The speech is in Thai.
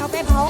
เอาไปเผา